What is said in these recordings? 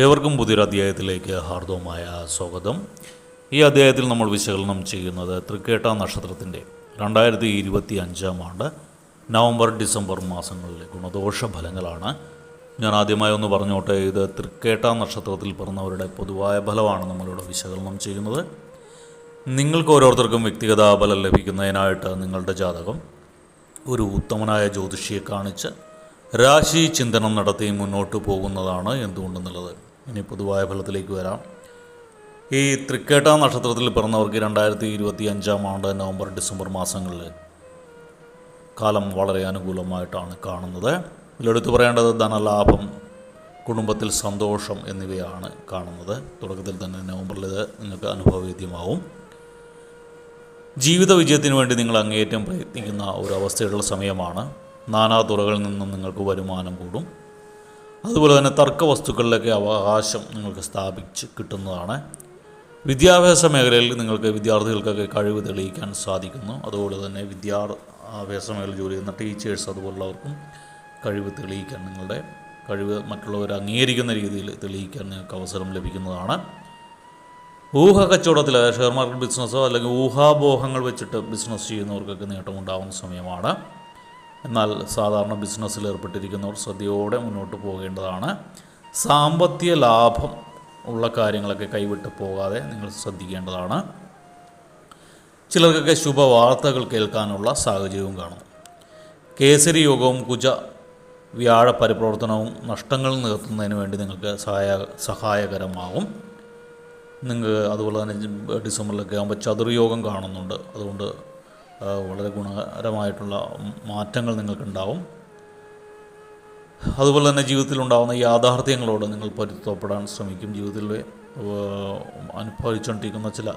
ഏവർക്കും പുതിയൊരു അധ്യായത്തിലേക്ക് ഹാർദവമായ സ്വാഗതം. ഈ അധ്യായത്തിൽ നമ്മൾ വിശകലനം ചെയ്യുന്നത് തൃക്കേട്ട നക്ഷത്രത്തിന്റെ രണ്ടായിരത്തി ഇരുപത്തി അഞ്ചാം ആണ്ട് നവംബർ ഡിസംബർ മാസങ്ങളിലെ ഗുണദോഷ ഫലങ്ങളാണ്. ഞാൻ ആദ്യമായി ഒന്ന് പറഞ്ഞോട്ടെ ഇത് തൃക്കേട്ട നക്ഷത്രത്തിൽ പിറന്നവരുടെ പൊതുവായ ഫലമാണ് നമ്മളിവിടെ വിശകലനം ചെയ്യുന്നത്. നിങ്ങൾക്ക് ഓരോരുത്തർക്കും വ്യക്തിഗത ഫലം ലഭിക്കുന്നതിനായിട്ട് നിങ്ങളുടെ ജാതകം ഒരു ഉത്തമനായ ജ്യോതിഷിയെ കാണിച്ച് രാശി ചിന്തനം നടത്തി മുന്നോട്ട് പോകുന്നതാണ് എന്തുകൊണ്ടെന്നുള്ളത്. ഇനി പൊതുവായ ഫലത്തിലേക്ക് വരാം. ഈ തൃക്കേട്ട നക്ഷത്രത്തിൽ പിറന്നവർക്ക് രണ്ടായിരത്തി ഇരുപത്തി അഞ്ചാം ആണ്ട് നവംബർ ഡിസംബർ മാസങ്ങളിൽ കാലം വളരെ അനുകൂലമായിട്ടാണ് കാണുന്നത്. ഇതിലെടുത്തു പറയേണ്ടത് ധനലാഭം കുടുംബത്തിൽ സന്തോഷം എന്നിവയാണ് കാണുന്നത്. തുടക്കത്തിൽ തന്നെ നവംബറിൽ ഇത് നിങ്ങൾക്ക് അനുഭവവേദ്യമാവും. ജീവിത വിജയത്തിന് വേണ്ടി നിങ്ങൾ അങ്ങേയറ്റം പ്രയത്നിക്കുന്ന ഒരു അവസ്ഥയുള്ള സമയമാണ്. നാനാ തുറകളിൽ നിന്നും നിങ്ങൾക്ക് വരുമാനം കൂടും. അതുപോലെ തന്നെ തർക്ക വസ്തുക്കളിലൊക്കെ അവകാശം നിങ്ങൾക്ക് സ്ഥാപിച്ച് കിട്ടുന്നതാണ്. വിദ്യാഭ്യാസ മേഖലയിൽ നിങ്ങൾക്ക് വിദ്യാർത്ഥികൾക്കൊക്കെ കഴിവ് തെളിയിക്കാൻ സാധിക്കുന്നു. അതുപോലെ തന്നെ വിദ്യാഭ്യാസ മേഖലയിൽ ജോലി ചെയ്യുന്ന ടീച്ചേഴ്സ് അതുപോലുള്ളവർക്കും കഴിവ് തെളിയിക്കാൻ നിങ്ങളുടെ കഴിവ് മറ്റുള്ളവർ അംഗീകരിക്കുന്ന രീതിയിൽ തെളിയിക്കാൻ നിങ്ങൾക്ക് അവസരം ലഭിക്കുന്നതാണ്. ഊഹ കച്ചവടത്തിൽ ഷെയർ മാർക്കറ്റ് ബിസിനസ്സോ അല്ലെങ്കിൽ ഊഹാബോഹങ്ങൾ വെച്ചിട്ട് ബിസിനസ് ചെയ്യുന്നവർക്കൊക്കെ നേട്ടമുണ്ടാകുന്ന സമയമാണ്. എന്നാൽ സാധാരണ ബിസിനസ്സിൽ ഏർപ്പെട്ടിരിക്കുന്നവർ ശ്രദ്ധയോടെ മുന്നോട്ട് പോകേണ്ടതാണ്. സാമ്പത്തിക ലാഭം ഉള്ള കാര്യങ്ങളൊക്കെ കൈവിട്ട് പോകാതെ നിങ്ങൾ ശ്രദ്ധിക്കേണ്ടതാണ്. ചിലർക്കൊക്കെ ശുഭവാർത്തകൾ കേൾക്കാനുള്ള സാഹചര്യവും കാണും കേസരി യോഗവും കുജ വ്യാഴ പരിപ്രവർത്തനവും നഷ്ടങ്ങൾ നികത്തുന്നതിന് വേണ്ടി നിങ്ങൾക്ക് സഹായ സഹായകരമാകും. നിങ്ങൾക്ക് അതുപോലെ തന്നെ ഡിസംബറിലൊക്കെ ആകുമ്പോൾ ചതുർയോഗം കാണുന്നുണ്ട്. അതുകൊണ്ട് വളരെ ഗുണകരമായിട്ടുള്ള മാറ്റങ്ങൾ നിങ്ങൾക്കുണ്ടാവും. അതുപോലെ തന്നെ ജീവിതത്തിലുണ്ടാകുന്ന യാഥാർത്ഥ്യങ്ങളോട് നിങ്ങൾ പൊരുത്തപ്പെടാൻ ശ്രമിക്കും. ജീവിതത്തിൽ അനുഭവിച്ചുകൊണ്ടിരിക്കുന്ന ചില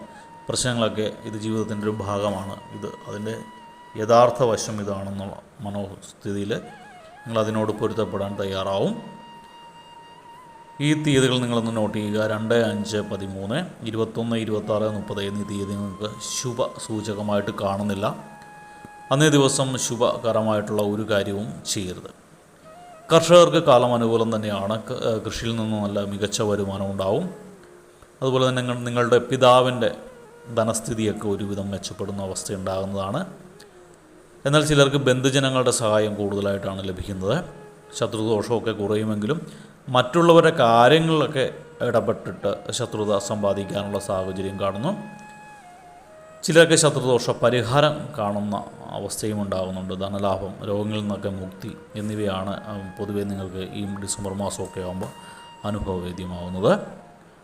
പ്രശ്നങ്ങളൊക്കെ ഇത് ജീവിതത്തിന്റെ ഒരു ഭാഗമാണ്. ഇത് അതിന്റെ യഥാർത്ഥ വശം ഇതാണെന്നുള്ള മനോസ്ഥിതിയിൽ നിങ്ങൾ അതിനോട് പൊരുത്തപ്പെടാൻ തയ്യാറാവും. ഈ തീയതികൾ നിങ്ങളൊന്ന് നോട്ട് ചെയ്യുക. രണ്ട് അഞ്ച് പതിമൂന്ന് ഇരുപത്തൊന്ന് ഇരുപത്താറ് മുപ്പത് എന്നീ തീയതി നിങ്ങൾക്ക് ശുഭ സൂചകമായിട്ട് കാണുന്നില്ല. അന്നേ ദിവസം ശുഭകരമായിട്ടുള്ള ഒരു കാര്യവും ചെയ്യരുത്. കർഷകർക്ക് കാലം അനുകൂലം തന്നെയാണ്. കൃഷിയിൽ നിന്ന് നല്ല മികച്ച വരുമാനം ഉണ്ടാവും. അതുപോലെ തന്നെ നിങ്ങളുടെ പിതാവിന്റെ ധനസ്ഥിതിയൊക്കെ ഒരുവിധം മെച്ചപ്പെടുന്ന അവസ്ഥ ഉണ്ടാകുന്നതാണ്. എന്നാൽ ചിലർക്ക് ബന്ധുജനങ്ങളുടെ സഹായം കൂടുതലായിട്ടാണ് ലഭിക്കുന്നത്. ശത്രുദോഷമൊക്കെ കുറയുമെങ്കിലും മറ്റുള്ളവരുടെ കാര്യങ്ങളിലൊക്കെ ഇടപെട്ടിട്ട് ശത്രുത സമ്പാദിക്കാനുള്ള സാഹചര്യം കാണുന്നു. ചിലർക്ക് ശത്രുദോഷ പരിഹാരം കാണുന്ന അവസ്ഥയും ഉണ്ടാകുന്നുണ്ട്. ധനലാഭം രോഗങ്ങളിൽ നിന്നൊക്കെ മുക്തി എന്നിവയാണ് പൊതുവെ നിങ്ങൾക്ക് ഈ ഡിസംബർ മാസമൊക്കെ ആകുമ്പോൾ അനുഭവവേദ്യമാവുന്നത്.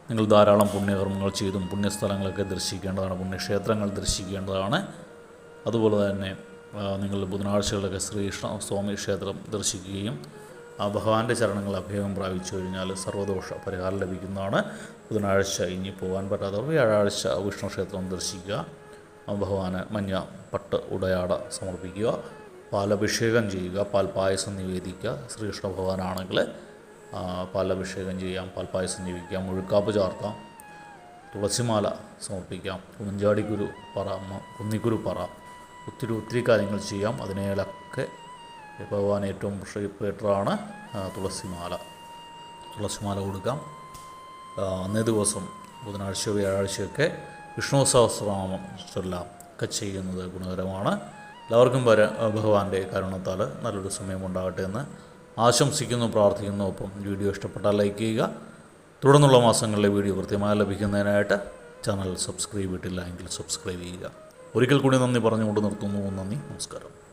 നിങ്ങൾ ധാരാളം പുണ്യകർമ്മങ്ങൾ ചെയ്തും പുണ്യസ്ഥലങ്ങളൊക്കെ ദർശിക്കേണ്ടതാണ് പുണ്യക്ഷേത്രങ്ങൾ ദർശിക്കേണ്ടതാണ്. അതുപോലെ തന്നെ നിങ്ങൾ ബുധനാഴ്ചകളിലൊക്കെ ശ്രീകൃഷ്ണ സ്വാമി ക്ഷേത്രം ദർശിക്കുകയും ആ ഭഗവാന്റെ ചരണങ്ങൾ അഭയം പ്രാപിച്ചു കഴിഞ്ഞാൽ സർവദോഷ പരിഹാരം ലഭിക്കുന്നതാണ്. ബുധനാഴ്ച ഇനി പോകാൻ പറ്റാത്തവർ വ്യാഴാഴ്ച വിഷ്ണു ക്ഷേത്രം ദർശിക്കുക. ഭഗവാന് മഞ്ഞ പട്ട് ഉടയാട സമർപ്പിക്കുക. പാലഭിഷേകം ചെയ്യുക. പാൽ പായസം നിവേദിക്കുക. ശ്രീകൃഷ്ണ ഭഗവാനാണെങ്കിൽ പാലഭിഷേകം ചെയ്യാം. പാൽ പായസം നിവേദിക്കാം. മുഴുക്കാപ്പ് ചാർത്താം. തുളസിമാല സമർപ്പിക്കാം. കുഞ്ചാടിക്കുരു പറ കുന്നിഗുരു പറ. ഒത്തിരി ഒത്തിരി കാര്യങ്ങൾ ചെയ്യാം. അതിനേലൊക്കെ ഭഗവാൻ ഏറ്റവും പ്രിയപ്പെട്ടതാണ് തുളസിമാല. തുളസിമാല കൊടുക്കാം. അന്നേ ദിവസം ബുധനാഴ്ച വ്യാഴാഴ്ചയൊക്കെ വിഷ്ണു സഹസ്രനാമം ചൊല്ലാം ഒക്കെ ചെയ്യുന്നത് ഗുണകരമാണ്. എല്ലാവർക്കും വര ഭഗവാന്റെ കരുണത്താൽ നല്ലൊരു സമയം ഉണ്ടാകട്ടെ എന്ന് ആശംസിക്കുന്നു പ്രാർത്ഥിക്കുന്നു. ഒപ്പം വീഡിയോ ഇഷ്ടപ്പെട്ടാൽ ലൈക്ക് ചെയ്യുക. തുടർന്നുള്ള മാസങ്ങളിലെ വീഡിയോ കൃത്യമായി ലഭിക്കുന്നതിനായിട്ട് ചാനൽ സബ്സ്ക്രൈബ് ചെയ്തിട്ടില്ല എങ്കിൽ സബ്സ്ക്രൈബ് ചെയ്യുക. ഒരിക്കൽ കൂടി നന്ദി പറഞ്ഞുകൊണ്ട് നിർത്തുന്നു. നന്ദി നമസ്കാരം.